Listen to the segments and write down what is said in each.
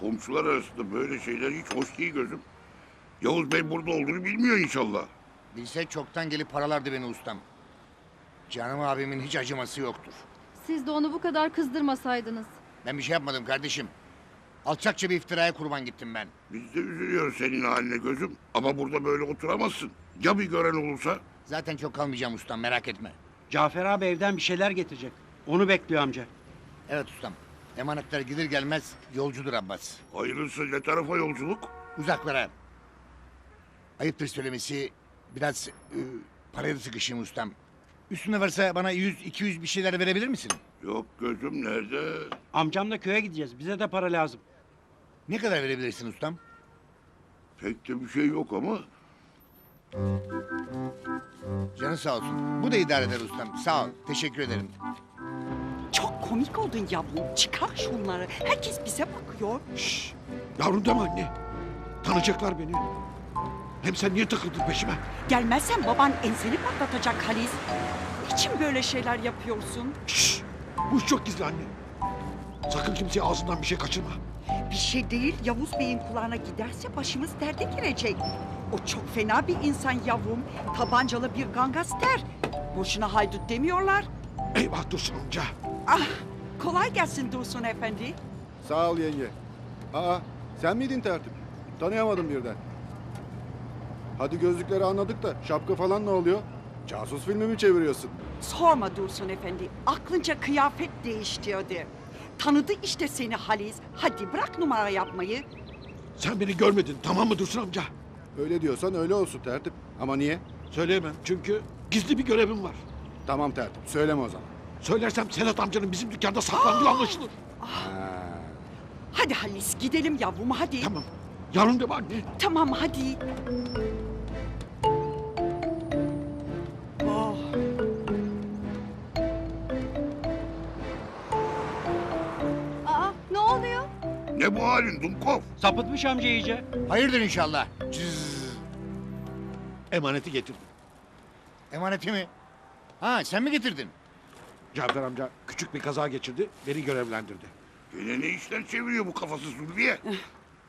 komşular arasında böyle şeyler hiç hoş değil gözüm. Yavuz Bey burada olduğunu bilmiyor inşallah. Bilse çoktan gelip paralardı beni ustam. Canım abimin hiç acıması yoktur. Siz de onu bu kadar kızdırmasaydınız. Ben bir şey yapmadım kardeşim. Alçakça bir iftiraya kurban gittim ben. Biz de üzülüyoruz senin haline gözüm. Ama burada böyle oturamazsın. Ya bir gören olursa? Zaten çok kalmayacağım ustam merak etme. Cafer abi evden bir şeyler getirecek. Onu bekliyor amca. Evet ustam. Emanetler gelir gelmez yolcudur Abbas. Hayırlısı ne tarafa yolculuk? Uzaklara. Ayıptır söylemesi biraz e, paraya da sıkışayım ustam. Üstüne varsa bana 100-200 bir şeyler verebilir misin? Yok gözüm nerede? Amcamla köye gideceğiz. Bize de para lazım. Ne kadar verebilirsin ustam? Pek de bir şey yok ama Canı sağ olsun. Bu da idare eder ustam. Sağ ol. Teşekkür ederim. Komik oldun yavrum. Çıkar şunları. Herkes bize bakıyor. Şşş! Yavrum deme anne. Tanıyacaklar beni. Hem sen niye takıldın peşime? Gelmezsen baban enseni patlatacak Halis. Niçin böyle şeyler yapıyorsun? Şşş! Bu iş çok gizli anne. Sakın kimseye ağzından bir şey kaçırma. Bir şey değil Yavuz Bey'in kulağına giderse başımız derde girecek. O çok fena bir insan yavrum. Tabancalı bir gangaster. Boşuna haydut demiyorlar. Eyvah Dursun amca. Ah kolay gelsin Dursun Efendi. Sağ ol yenge. Aa, sen miydin tertip? Tanıyamadım birden. Hadi gözlükleri anladık da şapka falan ne oluyor? Casus filmi mi çeviriyorsun? Sorma Dursun Efendi. Aklınca kıyafet değiştirdi. Tanıdı işte seni Halis. Hadi bırak numara yapmayı. Sen beni görmedin tamam mı Dursun amca? Öyle diyorsan öyle olsun tertip. Ama niye? Söyleyemem çünkü gizli bir görevim var. Tamam tertip, söyleme o zaman. Söylersem Sedat amcanın bizim dükkanda saklandığı anlaşılır. Ha. Hadi Halis gidelim yavrum hadi. Tamam. Yavrum deme anne. Tamam hadi. Oh. Aa ne oluyor? ne bu halin Dumkov? Sapıtmış amca iyice. Hayırdır inşallah. Cız. Emaneti getirdim. Emaneti mi? Ha sen mi getirdin? Cafer amca küçük bir kaza geçirdi. Beni görevlendirdi. Gene ne işler çeviriyor bu kafasız Zülfiye?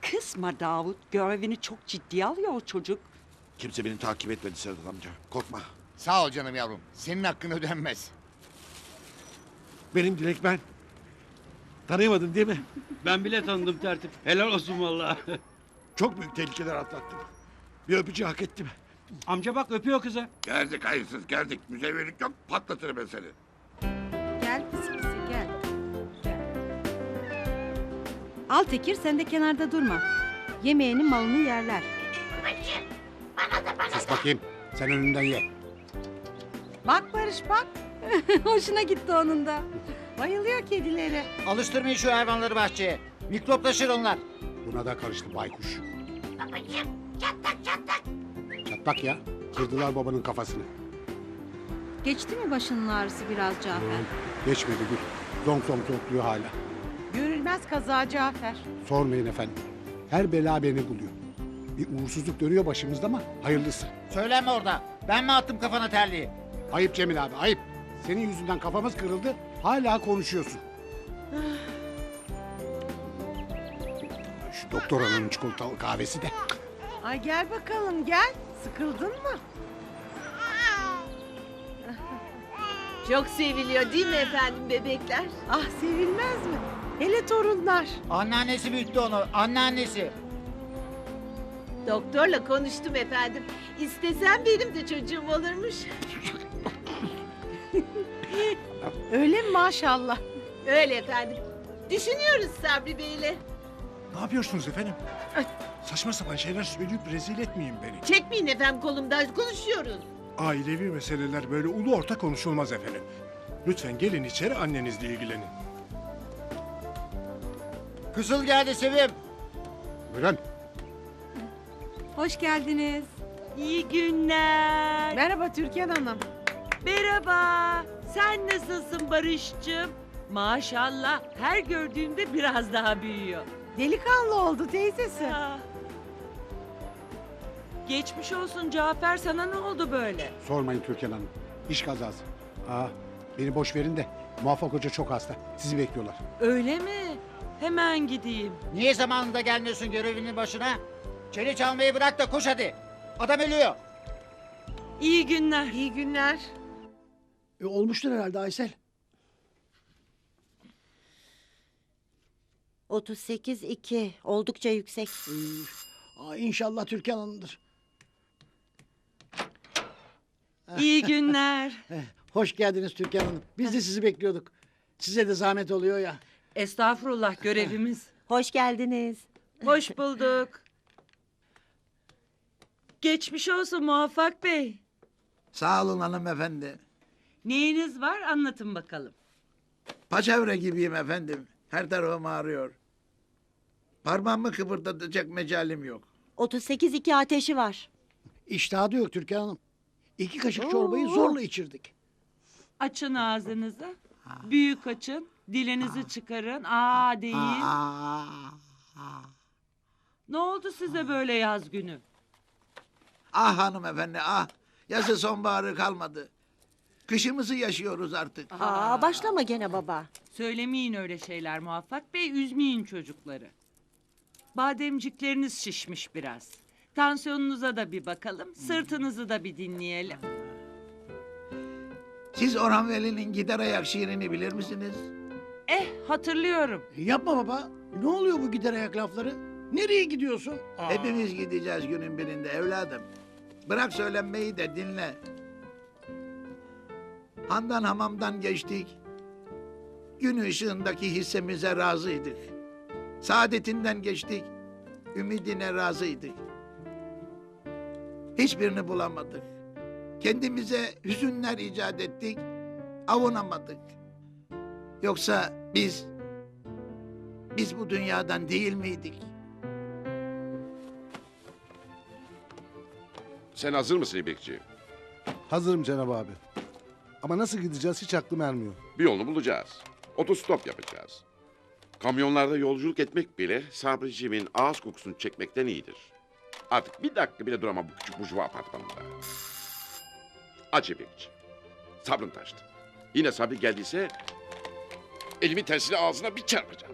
Kızma Davut. Görevini çok ciddiye alıyor o çocuk. Kimse beni takip etmedi Sedat amca. Korkma. Sağ ol canım yavrum. Senin hakkın ödenmez. Benim Dilek ben. Tanıyamadın değil mi? Ben bile tanıdım tertip. Helal olsun vallahi. Çok büyük tehlikeler atlattım. Bir öpücüğü hak ettim. Amca bak öpüyor kızı. Geldik hayırsız geldik. Müzevirlik yok patlatırım ben seni. Al Tekir sen de kenarda durma. Yemeğinin malını yerler. Sus bakayım. Sen önünden ye. Bak Barış bak. Hoşuna gitti onun da. Bayılıyor kedileri. Alıştırmayın şu hayvanları bahçeye. Mikroplaşır onlar. Buna da karıştı baykuş. Çatlak çatlak. Çatlak ya. Kırdılar babanın kafasını. Geçti mi başının ağrısı biraz Cafer? Geçmedi Gül. Zonk zonk zonkluyor hala. Görülmez kaza Cafer. Sormayın efendim. Her bela beni buluyor. Bir uğursuzluk dönüyor başımızda ama hayırlısı. Söylenme orada. Ben mi attım kafana terliği? Ayıp Cemil abi ayıp. Senin yüzünden kafamız kırıldı. Hala konuşuyorsun. Şu doktor hanımın çikolatalı kahvesi de. Ay gel bakalım gel. Sıkıldın mı? Çok seviliyor değil mi efendim bebekler? Ah sevilmez mi? Hele torunlar. Anneannesi büyüttü onu. Anneannesi. Doktorla konuştum efendim. İstesem benim de çocuğum olurmuş. Öyle mi maşallah? Öyle efendim. Düşünüyoruz Sabri Bey'le. Ne yapıyorsunuz efendim? Saçma sapan şeyler söyleyip rezil etmeyin beni. Çekmeyin efendim kolumdan konuşuyoruz. Ailevi meseleler böyle ulu orta konuşulmaz efendim. Lütfen gelin içeri annenizle ilgilenin. Kızıl geldi Sevim. Buyurun. Hoş geldiniz. İyi günler. Merhaba Türkan Hanım. Merhaba. Sen nasılsın Barış'cığım? Maşallah her gördüğümde biraz daha büyüyor. Delikanlı oldu teyzesi. Ah. Geçmiş olsun Cafer sana ne oldu böyle? Sormayın Türkan Hanım. İş kazası. Aa, beni boş verin de muvaffak hoca çok hasta. Sizi bekliyorlar. Öyle mi? Hemen gideyim. Niye zamanında gelmiyorsun görevinin başına? Çeli çalmayı bırak da koş hadi. Adam ölüyor. İyi günler. İyi günler. E, olmuştur herhalde Aysel. 38 2 oldukça yüksek. Aa, inşallah Türkan Hanım'dır. İyi günler. Hoş geldiniz Türkan Hanım. Biz de sizi bekliyorduk. Size de zahmet oluyor ya. Estağfurullah görevimiz. Hoş geldiniz. Hoş bulduk. Geçmiş olsun Muvaffak Bey. Sağ olun hanımefendi. Neyiniz var anlatın bakalım. Paçavra gibiyim efendim. Her tarafım ağrıyor. Parmağımı kıpırdatacak mecalim yok. 38 2 ateşi var. İştahı da yok Türkan Hanım. İki kaşık çorbayı zorla içirdik. Açın ağzınızı. Büyük açın. Dilinizi çıkarın. Aa deyin. Aa, Ne oldu size böyle yaz günü? ah hanımefendi ah. Yazı sonbaharı kalmadı. Kışımızı yaşıyoruz artık. Aa, başlama gene baba. Söylemeyin öyle şeyler Muvaffak Bey. Üzmeyin çocukları. Bademcikleriniz şişmiş biraz. Tansiyonunuza da bir bakalım. Sırtınızı da bir dinleyelim. Siz Orhan Veli'nin gider ayak şiirini bilir misiniz? Eh hatırlıyorum. Yapma baba. Ne oluyor bu gider ayak lafları? Nereye gidiyorsun? Aa. Hepimiz gideceğiz günün birinde evladım. Bırak söylenmeyi de dinle. Handan hamamdan geçtik. Gün ışığındaki hissemize razıydık. Saadetinden geçtik. Ümidine razıydık. Hiçbirini bulamadık. Kendimize hüzünler icat ettik. Avunamadık. Yoksa biz, biz bu dünyadan değil miydik? Sen hazır mısın İbrikçi? Hazırım Cenab abi. Ama nasıl gideceğiz hiç aklım ermiyor. Bir yolunu bulacağız. Otostop yapacağız. Kamyonlarda yolculuk etmek bile Sabriciğimin ağız kokusunu çekmekten iyidir. Artık bir dakika bile duramam bu küçük burjuva apartmanında. Aç İbrikçi. Sabrın taştı. Yine Sabri geldiyse elimi tersine ağzına bir çarpacağım.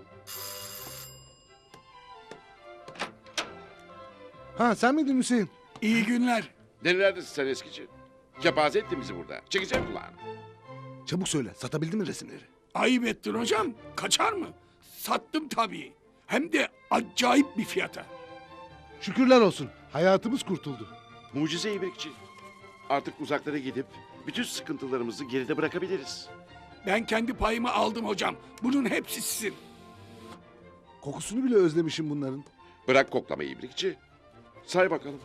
Ha sen miydin Hüseyin? İyi günler. Nerelerdesin sen eskici? Kepaze ettin bizi burada. Çekeceğim kulağını. Çabuk söyle satabildin mi resimleri? Ayıp ettin hocam. Kaçar mı? Sattım tabii. Hem de acayip bir fiyata. Şükürler olsun. Hayatımız kurtuldu. Mucize İbrikçi. Artık uzaklara gidip bütün sıkıntılarımızı geride bırakabiliriz. Ben kendi payımı aldım hocam. Bunun hepsi sizin. Kokusunu bile özlemişim bunların. Bırak koklamayı İbrikçi. Say bakalım.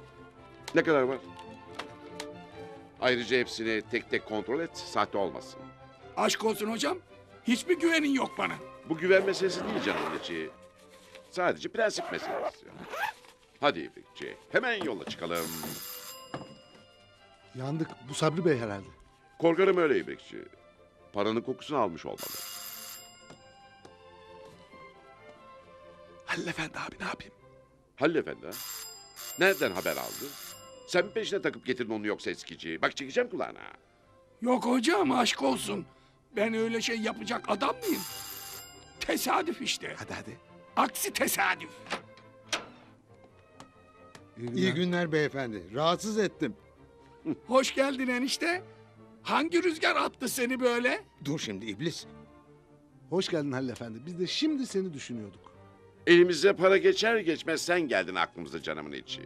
Ne kadar var? Ayrıca hepsini tek tek kontrol et, sahte olmasın. Aşk olsun hocam. Hiçbir güvenin yok bana. Bu güven meselesi değil canım içi. Sadece prensip meselesi. Hadi İbrikçi, hemen yola çıkalım. Yandık. Bu Sabri Bey herhalde. Korkarım öyle İbrikçi. Paranın kokusunu almış olmalı. Halil Efendi abi ne yapayım? Halil Efendi ha? Nereden haber aldı? Sen mi peşine takıp getirdin onu yoksa eskici? Bak çekeceğim kulağına. Yok hocam aşk olsun. Ben öyle şey yapacak adam mıyım? Tesadüf işte. Hadi hadi. Aksi tesadüf. İyi günler. beyefendi. Rahatsız ettim. Hoş geldin enişte. Hangi rüzgar attı seni böyle? Dur şimdi iblis. Hoş geldin Halil Efendi. Biz de şimdi seni düşünüyorduk. Elimize para geçer geçmez sen geldin aklımıza canımın içi.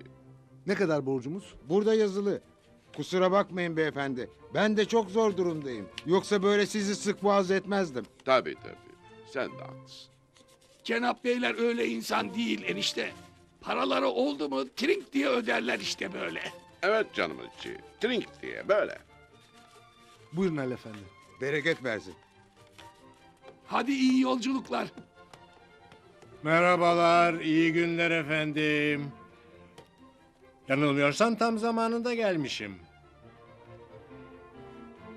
Ne kadar borcumuz? Burada yazılı. Kusura bakmayın beyefendi. Ben de çok zor durumdayım. Yoksa böyle sizi sık boğaz etmezdim. Tabii tabii. Sen de haklısın. Cenap beyler öyle insan değil enişte. Paraları oldu mu trink diye öderler işte böyle. Evet canımın içi. Trink diye böyle. Buyurun Halil Efendi. Bereket versin. Hadi iyi yolculuklar. Merhabalar, iyi günler efendim. Yanılmıyorsam tam zamanında gelmişim.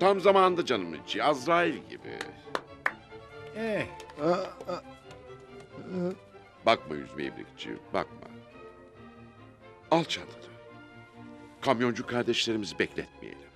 Tam zamanında canımın içi. Azrail gibi. Eh, Bakma yüzme ibrikçi. Bakma. Al çantanı. Kamyoncu kardeşlerimizi bekletmeyelim.